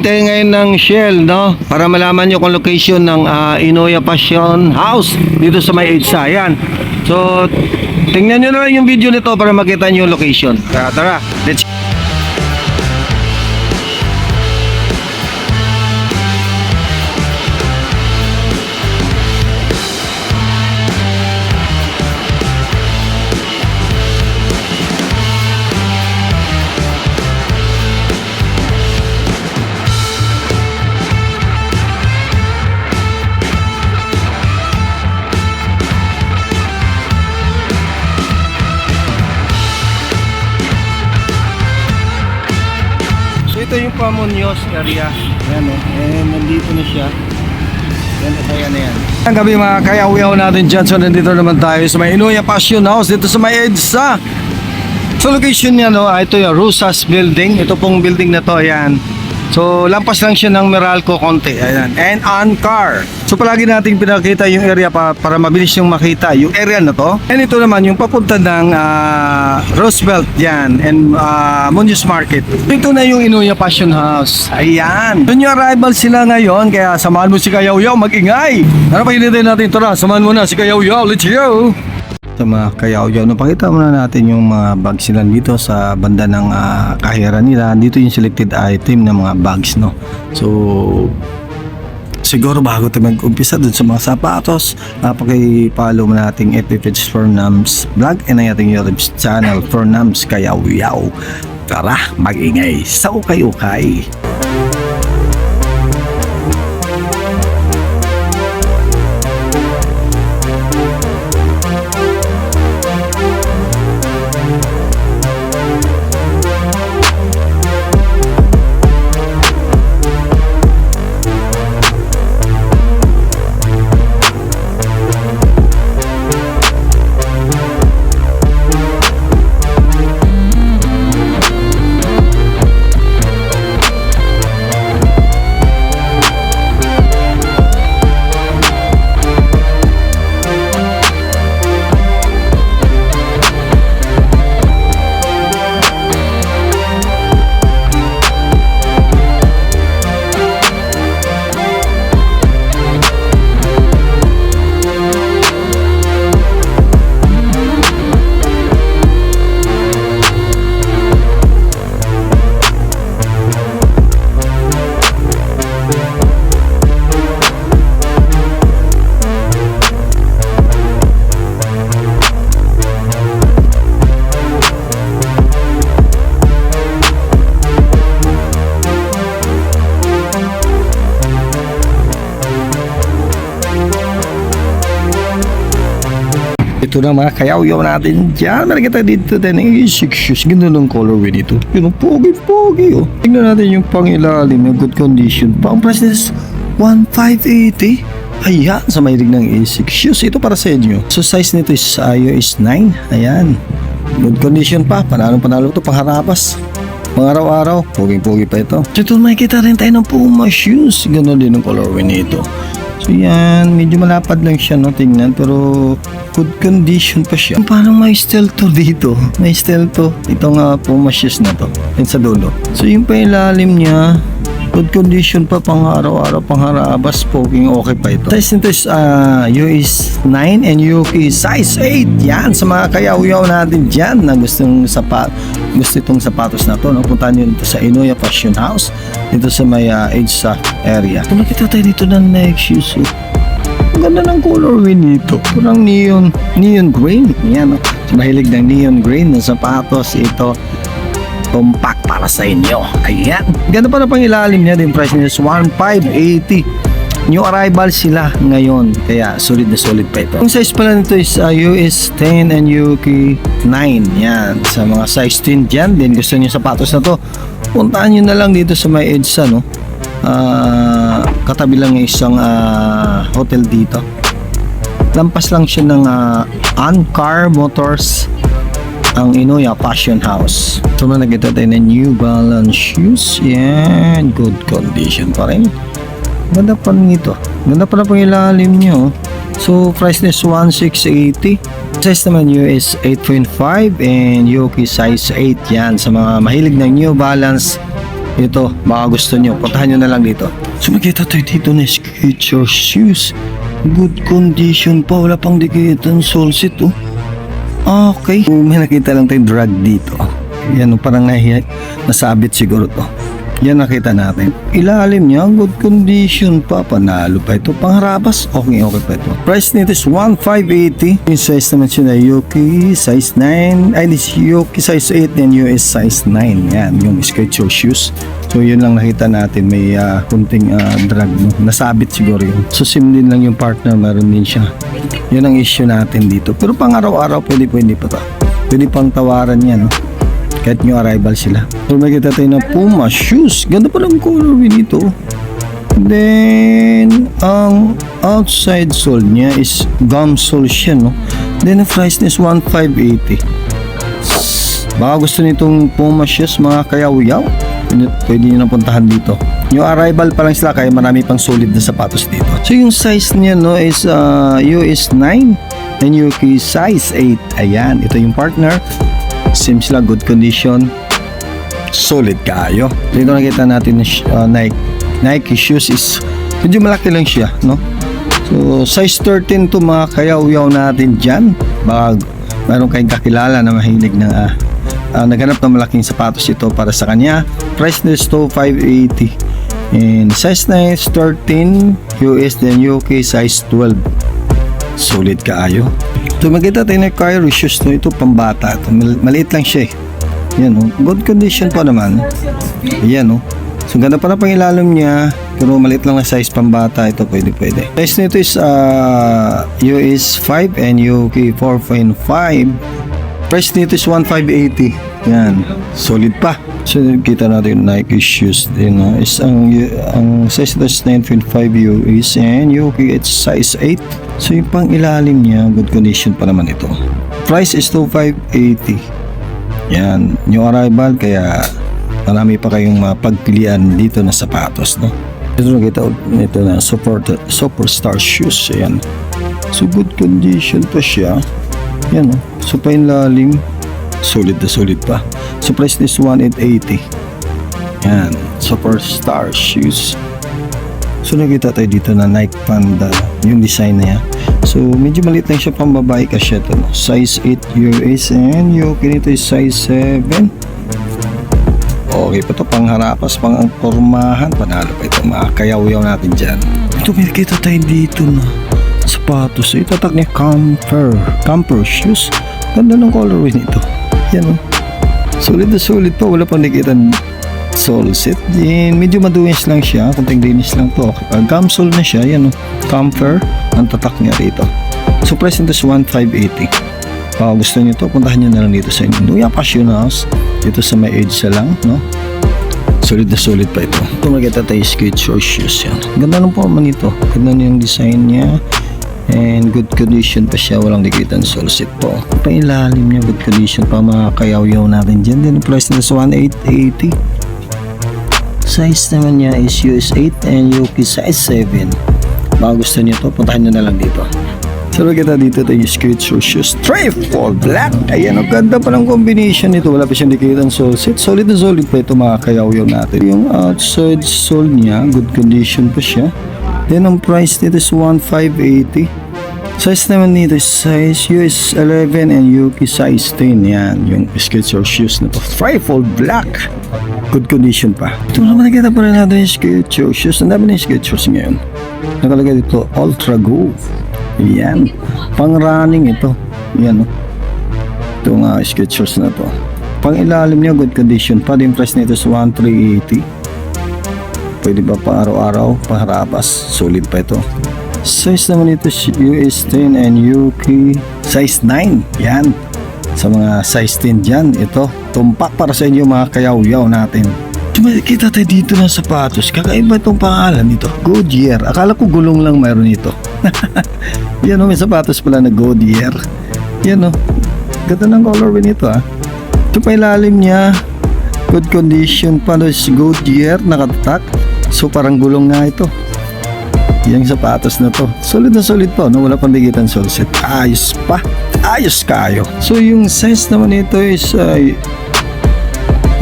tayo ngayon ng Shell, no? Para malaman nyo kung location ng ah, Inoya Passion House dito sa may EDSA. Yan. So, tingnan nyo na lang yung video nito para makita nyo yung location. Tara, tara. Let's Ito yung Pamunyos area. Ayan o. Eh, nandito na siya. Yan, na yan. Ang gabi mga kayaw-yaw natin dyan. So nandito naman tayo sa may Inuya Passion House dito sa may EDSA. So location niya no, ah, ito yung Rusas Building. Ito pong building na to, ayan. So lampas lang siya ng Meralco konti, ayan. And on car. So palagi nating pinakita yung area pa, para mabilis yung makita yung area na to. And ito naman yung papunta ng ah, Roosevelt yan and uh, Munoz Market. Ito na yung Inuya Passion House. Ayan. Doon yung arrival sila ngayon kaya samahan mo si Kayaw Yaw mag-ingay. Ano pa natin? Tara, samahan mo na si Kayaw Yaw. Let's go! Sa mga kayaw-yaw. No, pakita muna natin yung mga bags nila dito sa banda ng ah, kahira nila. Dito yung selected item ng mga bags. No? So, siguro bago tayo mag-umpisa dun sa mga sapatos, uh, pakipollow mo nating page for Nams Vlog and ang ating YouTube channel for Nams Kayaw-yaw. Tara, mag-ingay sa ukay-ukay. Na mga kayaw-yaw natin dyan. Meron kita dito tayo ng six shoes. Ganda ng colorway nito. Yun ang pogi-pogi oh. Tingnan natin yung pangilalim ng good condition. Pa ang price is 1,580. Ayan, sa mahilig ng A6 shoes. Ito para sa inyo. So size nito is uh, is 9. Ayan. Good condition pa. Panalo-panalo to pangharapas. Pang araw-araw, poging-pogi pa ito. So ito makikita rin tayo ng Puma shoes. Ganon din ang colorway nito. So yan, medyo malapad lang siya no, tingnan. Pero good condition pa siya. Parang may style to dito. May style to. Ito nga Puma shoes na to. Yan sa dulo. So yung pa ilalim niya, good condition pa pang araw-araw, pang harabas, poking okay pa ito. Size nito is uh, US 9 and UK size 8. Yan, sa mga kayaw-yaw natin dyan na gustong sapat, gusto itong sapatos na to. No? Puntahan nyo dito sa Inoya Fashion House, dito sa may uh, EDSA area. Kung nakita tayo dito ng Nike shoes. Ang ganda ng colorway nito. Parang neon, neon green. Yan, no? Mahilig ng neon green ng sapatos. Ito, compact para sa inyo. Ayan. Ganda pa na pang ilalim niya. Din price niya is 1,580. New arrival sila ngayon. Kaya solid na solid pa ito. Yung size pala nito is uh, US 10 and UK 9. Yan. Sa mga size 10 dyan. Din gusto niyo sapatos na to. Puntaan nyo na lang dito sa may EDSA. No? Ah, katabi lang yung isang ah, hotel dito. Lampas lang siya ng uh, Ancar Motors ang Inoya Passion House. So na nakita tayo ng New Balance shoes. Yan, good condition pa rin. Ganda pa rin ito. Ganda pa na pang ilalim nyo. So price is 1680. Size naman US 8.5 and Yoki size 8 yan sa mga mahilig ng New Balance Ito, baka gusto nyo. Puntahan nyo na lang dito. So makita tayo dito na Skechers shoes. Good condition pa. Wala pang dikitan. Solsit oh. Okay. May nakita lang tayong drag dito. Yan, parang nahiya, nasabit siguro to. Yan nakita natin. Ilalim niya, good condition pa. Panalo pa ito. Pangharabas, okay, okay pa ito. Price nito is 1,580. Yung size naman siya na Yuki, size 9. Ay, this Yuki size 8 and US size 9. Yan, yung Skechers shoes. So, yun lang nakita natin. May ah, kunting ah, drag. No? Nasabit siguro yun. So, sim din lang yung partner. Meron din siya. Yun ang issue natin dito. Pero pang araw-araw, pwede pwede pa to. Pwede pang tawaran yan. No? Kahit new arrival sila. So, makita tayo na Puma shoes. Ganda pa ng colorway nito. Then, ang outside sole niya is gum sole siya, no? Then, ang price niya is 1,580. Baka gusto nitong Puma shoes, mga kayaw-yaw. Pwede, nyo na puntahan dito. Yung arrival pa lang sila, kaya marami pang solid na sapatos dito. So, yung size niya, no, is uh, US 9 and UK size 8. Ayan, ito yung partner. Same sila, good condition. Solid kayo. Dito nakita natin uh, Nike, Nike shoes is medyo malaki lang siya, no? So, size 13 to mga kayaw-yaw natin dyan. Baka meron kayong kakilala na mahilig na ah, ah, naghanap ng malaking sapatos ito para sa kanya. Price nito is to 580. And size na is 13 US then UK size 12. Solid kaayo. Ito maganda tayo na Cairo shoes no. Ito pambata. Ito, mal- maliit lang siya eh. Yan oh. Good condition pa naman. Yan oh. So ganda pa na pang ilalim niya. Pero maliit lang na size pambata. Ito pwede pwede. Size nito is uh, US 5 and UK 4.5. Price nito is 1,580. Yan. Solid pa. So kita natin Nike shoes din. No? Is ang, ang size is 9.5 US and UK it's size 8. So yung pang ilalim niya, good condition pa naman ito. Price is 2,580. Yan. New arrival kaya marami pa kayong mapagpilian dito na sapatos. No? Ito nakita nito na support, superstar shoes. Yan. So good condition pa siya. Yan o. So painlalim. Solid na solid pa. So price is 1,880. Yan. Superstar shoes. So nakita tayo dito na Nike Panda. Yung design niya. So medyo maliit lang siya pang babae kasi ito. No? Size 8 US and yung nito is size 7. Okay pa ito pang harapas, pang ang pormahan. Panalo pa ito. Mga kayaw-yaw natin dyan. Ito may nakita tayo dito na sapatos. Itatak niya camper. Camper shoes. Ganda ng colorway nito. Yan o. Solid na solid pa. Wala pang nakita sole set. Din, medyo maduwis lang siya. Kunting linis lang to. Kapag camsole na siya, yan o. Camper. Ang tatak niya rito. So price nito is 1,580. Baka gusto niyo to, puntahan niyo na lang dito sa inyo. Luya Passion House. Dito sa may sa lang, no? Solid na solid pa ito. Ito magkita tayo Skechers shoes yan. Ganda ng forma nito. Ganda na yung design niya. And good condition pa siya. Walang dikitan solid po. Pailalim niya. Good condition pa mga kayaw-yaw natin dyan. Then price nito sa 1,880. Size naman niya is US 8 and UK size 7. Baka gusto niyo to, puntahan na lang dito. So kita dito tayo Skechers shoes. Triple black. Ayan, ang ganda pa ng combination nito. Wala pa siyang dikitan sole set. Solid na solid pa ito mga kayaw-yaw natin. Yung outside sole niya, good condition pa siya. Then ang price nito is 1,580. Size naman nito is size US 11 and UK size 10. Yan, yung Skechers shoes na to. Triple black. Good condition pa. Ito naman nakita pa rin natin yung Skechers shoes. Ang dami na yung Skechers ngayon. Nakalagay dito, Ultra Go. Yan. Pang running ito. Yan o. Ito nga Skechers na to. Pang ilalim niya, good condition pa. Yung price nito is 1,380. Pwede pa araw-araw? Pangharabas. Solid pa ito. Size naman ito US 10 and UK size 9. Yan. Sa mga size 10 dyan, ito. Tumpak para sa inyo mga kayaw-yaw natin. Kita tayo dito ng sapatos. Kakaiba itong pangalan nito. Goodyear. Akala ko gulong lang mayroon ito. Yan o, may sapatos pala na Goodyear. Yan o. Ganda ng colorway nito ah. Ito pa ilalim niya. Good condition pa no, Goodyear. Nakatatak. So parang gulong nga ito. Yung sapatos na to. Solid na solid pa. No? Wala pang digitan solid. Ayos pa. Ayos kayo. So yung size naman nito is uh,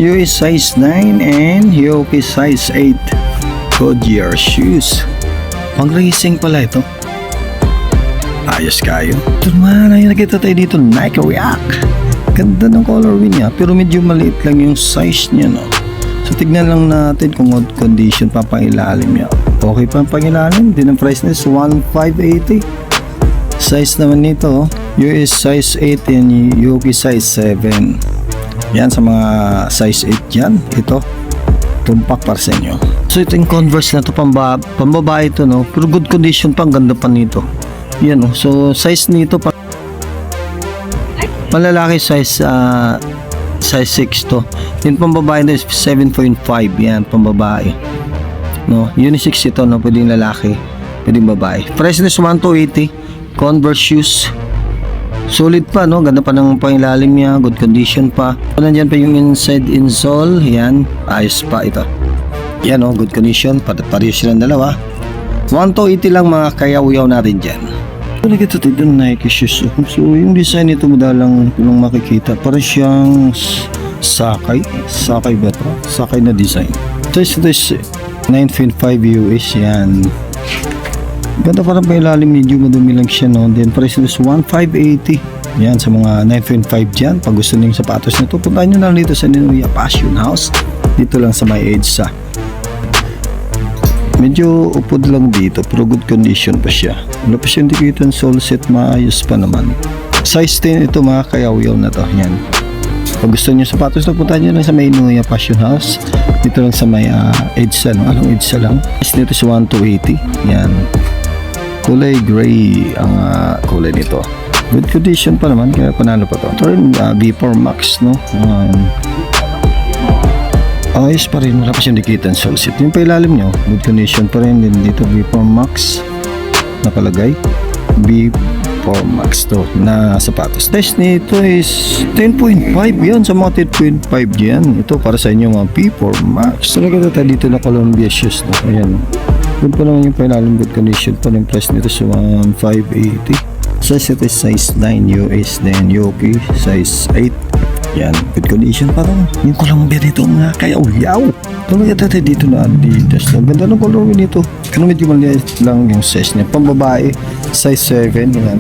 US size 9 and Yoki size 8 Goodyear shoes pang racing pala ito ayos kayo ito naman ay nakita tayo dito Nike React ganda ng colorway niya pero medyo maliit lang yung size niya no so tignan lang natin kung what condition pa pang ilalim niya okay pa ang pangilalim. Din ang price niya is 1,580 size naman nito US size 8 and Yoki size 7 yan sa mga size 8 yan ito tumpak para sa inyo. So ito yung converse na to pamba, pambabae ito no? Pero good condition pa ang ganda pa nito. Yan oh. So size nito pa malalaki size ah, size 6 to. Yung pambabae na is 7.5 yan pambabae. No? Unisex ito no? Pwedeng lalaki pwedeng babae. Price is 1 to 80 converse shoes. Solid pa no, ganda pa ng pangilalim niya, good condition pa. Nandiyan pa yung inside insole, yan, ayos pa ito. Yan oh, good condition, pa pareho silang dalawa. 1 to 80 lang mga kayaw-yaw natin dyan. So, nakita tayo dun Nike shoes. So, yung design nito madalang kung makikita, para siyang sakay. Sakay ba ito? Sakay na design. Ito is, ito is 9.5 US yan. Ganda parang pa ilalim medyo madumi lang siya no. Then price is 1,580. Yan sa mga 9.5 dyan. Pag gusto niyo yung sapatos nito, puntahan nyo lang dito sa Ninuya Passion House. Dito lang sa may edge sa. Medyo upod lang dito pero good condition pa siya. Wala pa siya indicator sole set maayos pa naman. Size 10 ito mga kayaw-yaw na to. Yan. Pag gusto niyo sapatos na puntahan nyo lang sa may Ninuya Passion House. Dito lang sa may uh, EDSA. No? Anong EDSA lang? Price nito is 1,280. Yan kulay gray ang ah, kulay nito good condition pa naman kaya panalo pa to ito rin uh, V4 Max no um, ayos pa rin. Wala siyang dikitan solsit yung pailalim nyo good condition pa rin. Din dito V4 Max. Nakalagay. V4 Max to na sapatos. Test nito is 10.5 yan. Sa mga 10.5 yan ito para sa inyo mga V4 Max. Talaga tayo dito na Columbia shoes no? Ayan. Good pa naman yung pailalim good condition pa yung price nito sa 1,580. Size ito is size 9 US then Yoki size 8. Yan, good condition pa rin. Yung Columbia dito nga kaya uyaw. Talaga tayo dito na Adidas. Ang ganda ng colorway nito. Pero medyo maliit lang yung size niya. Pambabae, size 7. Yan.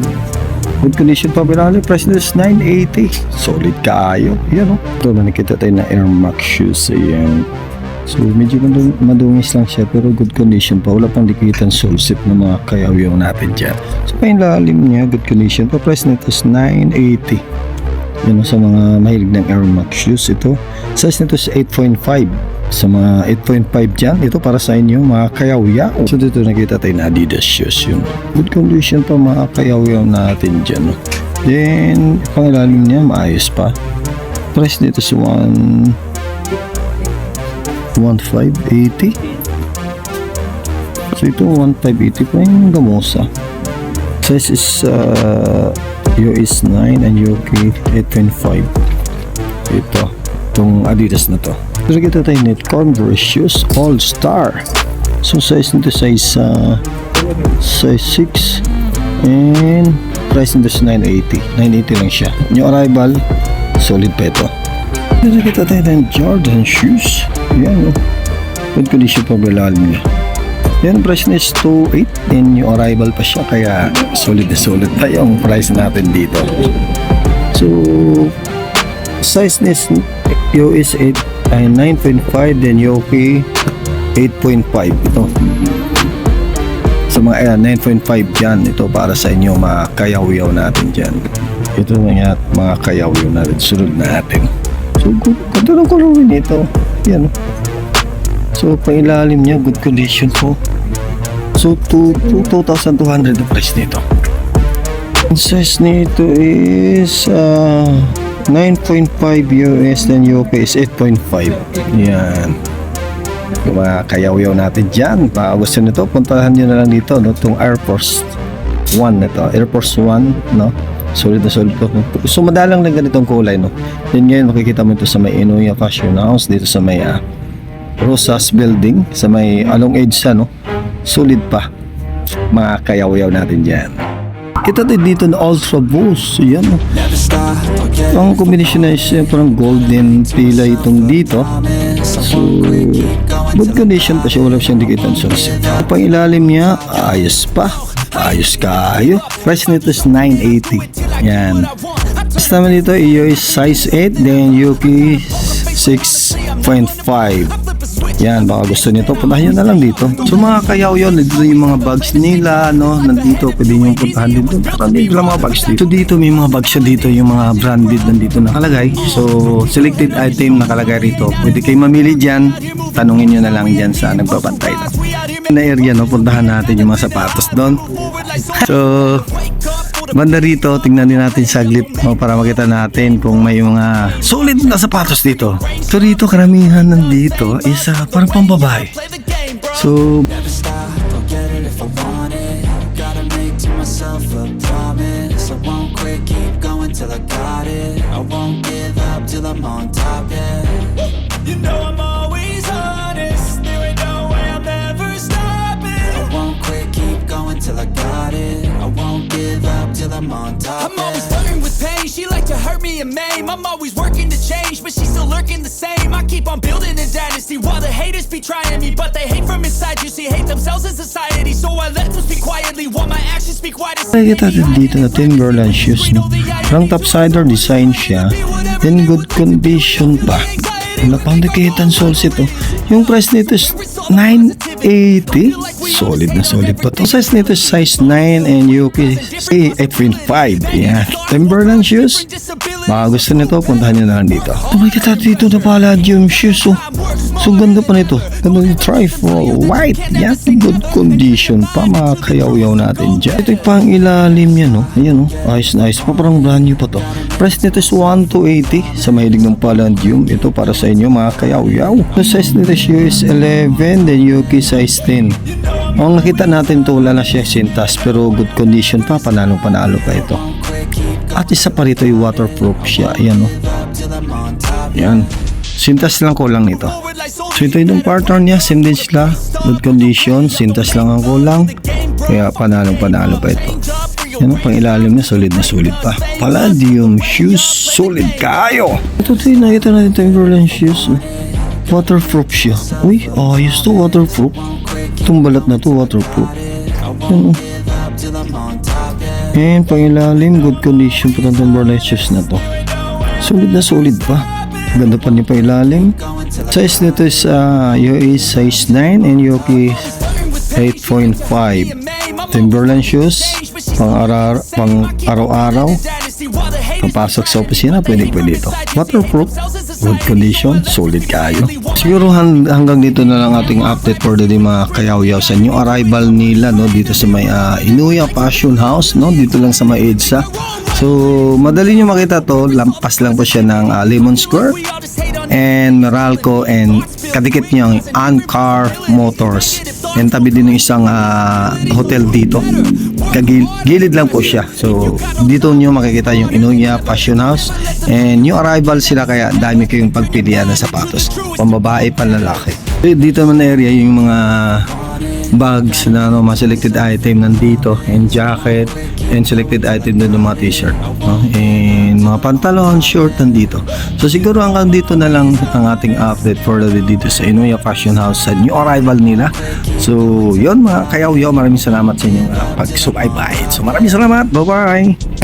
Good condition pa pinali. Price nito is 980. Solid kaayo. Yan o. Ito na nakita tayo na Air Max shoes. Ayan. So medyo madung- madungis lang siya pero good condition pa. Wala pang dikitan solsip ng mga kayaw natin dyan. So pa yung lalim niya, good condition pa. Price nito is 980. Yan o, sa mga mahilig ng Air Max shoes ito. Size nito is 8.5. Sa mga 8.5 dyan, ito para sa inyo mga kayaw So dito nakita tayo na Adidas shoes yun. Good condition pa mga kayaw natin dyan. No? Then, pangilalim niya, maayos pa. Price nito is 1 1580 so ito 1580 pa yung gamosa size is uh, US 9 and UK 8.5 ito itong Adidas na to pero kita tayo net Converse shoes All Star so size nito size uh, size 6 and price nito is 980 980 lang siya yung arrival solid pa ito Dito kita tayo ng Jordan shoes. Yan o. Good condition pa balalim niya. Yan, price niya is 2.8 and yung arrival pa siya kaya solid na solid pa yung price natin dito. So, size niya is US 8 ay 9.5 then Yoki 8.5 ito. Sa mga ayan, 9.5 dyan, ito para sa inyo mga kayaw-yaw natin dyan. Ito mga, mga kayaw-yaw natin, sunod natin. So, good, ganda ng colorway nito. Yan. So, pailalim niya, good condition po. So, to, to 2,200 ang price nito. Ang nito is uh, 9.5 US then UK is 8.5. Yan. Yung mga kayaw-yaw natin dyan. Baka gusto nito, puntahan nyo na lang dito. No? Itong Air Force 1 nito. Air Force 1, no? Solid na solid po. So, madalang lang ganitong kulay, no? Then ngayon, makikita mo ito sa may Inuya Fashion House, dito sa may ah, Rosas Building, sa may Along Edge, sa, no? Solid pa. Mga kayaw-yaw natin dyan. Kita din dito na Ultra Boost. Yan. Ang kombinasyon na eh, parang golden pila itong dito. So, good condition pa siya. Wala siyang dikitan sunset. Pang ilalim niya, ayos pa. Ayos kayo. Price nito is 980. Yan. Tapos naman dito, iyo is size 8. Then Yuki 6.5. Yan, baka gusto nito, puntahan na lang dito. So mga kayaw yun, dito yung mga bags nila, no, nandito, pwede nyo puntahan dito. Nandito lang mga bags dito. So dito, may mga bags siya dito, yung mga branded nandito nakalagay. So, selected item nakalagay rito. Pwede kayo mamili dyan, tanungin nyo na lang dyan sa nagbabantay. No? Na area, no, puntahan natin yung mga sapatos doon. So, Banda rito, tingnan din natin saglit no, para makita natin kung may mga solid na sapatos dito. So rito, karamihan nandito is uh, parang pambabae. So, You know I'm always honest There ain't no way I'm ever stopping won't quit, keep going till I got it till I'm on top, I'm always flirting with pain. She like to hurt me and maim. I'm always working to change, but she's still lurking the same. I keep on building a dynasty while the haters be trying me, but they hate from inside. You see, hate themselves in society, so I let them speak quietly while my actions speak wider. nakikita natin dito na Timberland shoes. No? Parang topsider design siya. Then good condition pa. Wala pang dikitan soles ito. Yung price nito is 980. Solid na solid pa to. Size nito is size 9 and Yuki 8.5. Yan. Timberland shoes. Mga gusto nito, puntahan nyo na lang dito. Tumikita dito na palladium shoes. Oh. So ganda pa nito. Ganda yung trifle white. Yan. Good condition pa. Mga kayaw-yaw natin dyan. Ito yung pang ilalim yan. Oh. Ayan. Oh. Ayos na ayos pa. Parang brand new pa to. Price nito is 1 to 80 sa mahilig ng palladium. Ito para sa inyo mga kayaw-yaw. The size nito is 11 then Yuki size 10. Ang nakita natin to wala na siya sintas pero good condition pa. Panalo panalo pa ito. At isa pa rito yung waterproof siya. Ayan oh. till I'm on top Yan. Sintas lang kulang nito. So ito yung partner niya, same din sila. Good condition, sintas lang ang kulang. Kaya panalo panalo pa ito. Yan ang pang ilalim niya, solid na solid pa. Palladium shoes, solid kayo. Ito yung nakita natin ito yung Berlin shoes. oh. Waterproof siya. Uy, ayos to, waterproof. Itong balat na to, waterproof. Yan, oh. top, yeah And pang ilalim, good condition pa itong Berlin shoes na to. Solid na solid pa. Ganda pa niya pa ilalim. Size nito is uh, UA size 9 and Yoki 8.5. Timberland shoes, pang, arar, pang araw-araw, papasok sa opisina, pwede pwede ito. Waterproof, good condition, solid kayo. Siguro han- hanggang dito na lang ating update for the day mga kayaw-yaw sa new arrival nila no dito sa may ah, Inuya Passion House no dito lang sa may EDSA. So madali nyo makita to, lampas lang po siya ng ah, Lemon Square and Meralco and kadikit niya ang Ancar Motors. And tabi din ng isang ah, hotel dito. Kagil gilid lang po siya. So dito niyo makikita yung Inuya Passion House and new arrival sila kaya dami kayong pagpilian ng sapatos. Pambabae, panlalaki. Eh, Dito naman na area yung mga bags na ano, mga selected item nandito and jacket and selected item din ng mga t-shirt no? and mga pantalon, short nandito. So siguro hanggang dito na lang ang ating update for the dito sa Inuya Fashion House sa new arrival nila. So yun mga kayaw-yaw maraming salamat sa inyong uh, pagsubaybay. So maraming salamat. Bye bye